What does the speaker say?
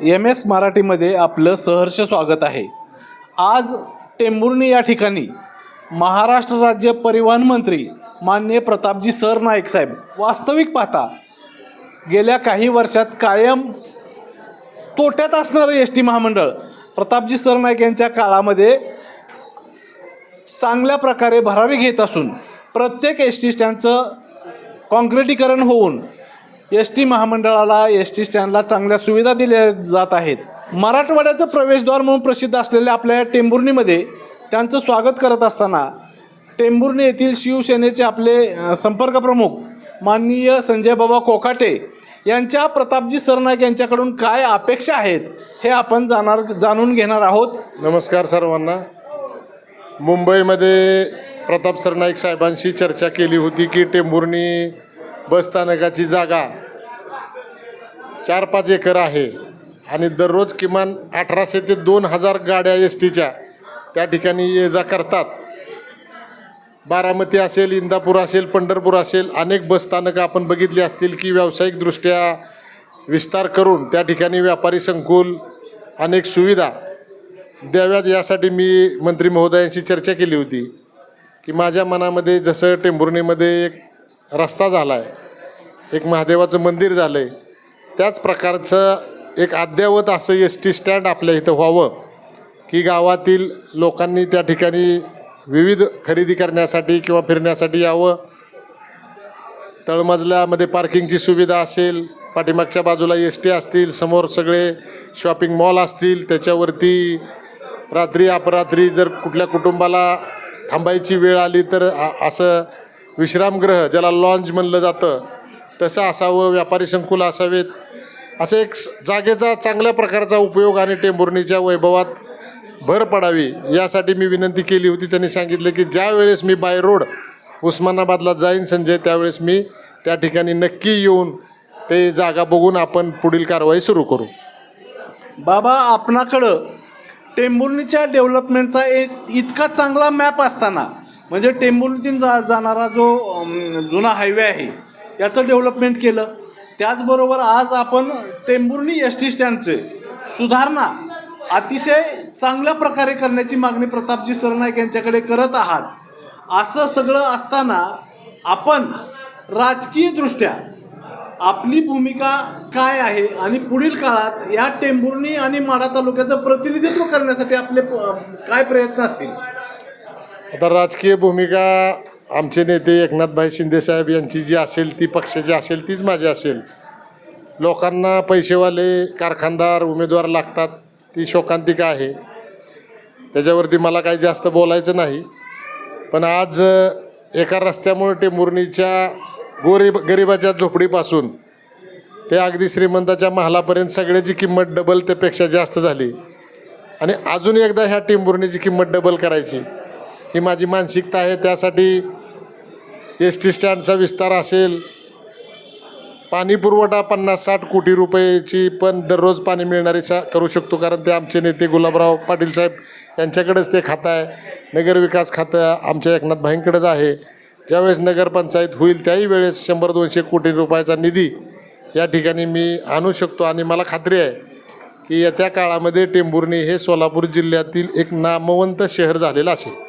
M S मराठीमध्ये आपलं सहर्ष स्वागत आहे. आज टेंभुर्णी या ठिकाणी महाराष्ट्र राज्य परिवहन मंत्री माननीय प्रतापजी सरनाईक साहेब वास्तविक पाहता गेल्या काही वर्षात कायम तोट्यात असणारं एस टी महामंडळ प्रतापजी सरनाईक यांच्या काळामध्ये चांगल्या प्रकारे भरारी घेत असून प्रत्येक एस टी स्टँडचं काँक्रिटीकरण होऊन एस टी महामंडळाला एस टी स्टँडला चांगल्या सुविधा दिल्या जात आहेत. मराठवाड्याचं प्रवेशद्वार म्हणून प्रसिद्ध असलेल्या आपल्या टेंभुर्णीमध्ये त्यांचं स्वागत करत असताना टेंभुर्णी येथील शिवसेनेचे आपले संपर्क प्रमुख माननीय संजय बाबा कोकाटे यांच्या प्रतापजी सरनाईक यांच्याकडून काय अपेक्षा आहेत हे आपण जाणार जाणून घेणार आहोत. नमस्कार सर्वांना. मुंबईमध्ये प्रताप सरनाईक साहेबांशी चर्चा केली होती की टेंभुर्णी बसस्थानकाची जागा चार पाच एकर आहे. आणि दररोज किमान अठराशे ते दोन हजार गाड्या एस टीच्या त्या ठिकाणी ये जा करतात. बारामती असेल इंदापूर असेल पंढरपूर असेल अनेक बसस्थानकं आपण बघितली असतील की व्यावसायिकदृष्ट्या विस्तार करून त्या ठिकाणी व्यापारी संकुल अनेक सुविधा द्याव्यात. यासाठी मी मंत्री महोदयांशी चर्चा केली होती की माझ्या मनामध्ये जसं टेंभुर्णीमध्ये एक रस्ता झाला आहे एक महादेवाचं मंदिर झालं आहे त्याच प्रकारचं एक अद्ययावत असं एस टी स्टँड आपल्या इथं व्हावं की गावातील लोकांनी त्या ठिकाणी विविध खरेदी करण्यासाठी किंवा फिरण्यासाठी यावं. तळमजल्यामध्ये पार्किंगची सुविधा असेल पाठीमागच्या बाजूला एस टी असतील समोर सगळे शॉपिंग मॉल असतील त्याच्यावरती रात्री अपरात्री जर कुठल्या कुटुंबाला थांबायची वेळ आली तर आ- असं विश्रामगृह ज्याला लॉन्ज म्हणलं जातं तसं असावं व्यापारी संकुल असावेत. असं एक जागेचा चांगल्या प्रकारचा उपयोग आणि टेंभुर्णीच्या वैभवात भर पडावी यासाठी मी विनंती केली होती. त्यांनी सांगितलं की ज्या वेळेस मी बाय रोड उस्मानाबादला जाईन संजय त्यावेळेस मी त्या ठिकाणी नक्की येऊन ते जागा बघून आपण पुढील कारवाई सुरू करू. बाबा आपणाकडं टेंभुर्णीच्या डेव्हलपमेंटचा एक इतका चांगला मॅप असताना म्हणजे टेंभुर्णीतून जा जाणारा जो जुना हायवे आहे याचं डेव्हलपमेंट केलं. त्याचबरोबर आज आपण टेंभुर्णी एस टी स्टँडचे सुधारणा अतिशय चांगल्या प्रकारे करण्याची मागणी प्रतापजी सरनाईक यांच्याकडे करत आहात. असं सगळं असताना आपण राजकीयदृष्ट्या आपली भूमिका काय आहे आणि पुढील काळात या टेंभुर्णी आणि माढा तालुक्याचं प्रतिनिधित्व करण्यासाठी आपले काय प्रयत्न असतील? आता राजकीय भूमिका आमचे नेते एकनाथभाई शिंदेसाहेब यांची जी असेल ती पक्षाची असेल तीच माझी असेल. लोकांना पैसेवाले कारखानदार उमेदवार लागतात ती शोकांतिका आहे. त्याच्यावरती मला काही जास्त बोलायचं नाही. पण आज एका रस्त्यामुळे टेंभुर्णीच्या गोरीब गरिबाच्या झोपडीपासून ते अगदी श्रीमंताच्या महालापर्यंत सगळ्याची किंमत डबल त्यापेक्षा जास्त झाली. आणि अजून एकदा ह्या टेंभुर्णीची किंमत डबल करायची. ही माझी मानसिकता आहे त्यासाठी एस टी स्टँडचा विस्तार असेल. पाणी पुरवठा पन्नास साठ कोटी रुपयाची पण दररोज पाणी मिळणारी सा करू शकतो. कारण ते आमचे नेते गुलाबराव पाटील साहेब यांच्याकडेच ते खातं आहे. नगरविकास खातं आमच्या एकनाथ भाईंकडेच आहे. ज्यावेळेस नगरपंचायत होईल त्याही वेळेस शंभर दोनशे कोटी रुपयाचा निधी या ठिकाणी मी आणू शकतो. आणि मला खात्री आहे की येत्या काळामध्ये टेंभुर्णी हे सोलापूर जिल्ह्यातील एक नामवंत शहर झालेलं असेल.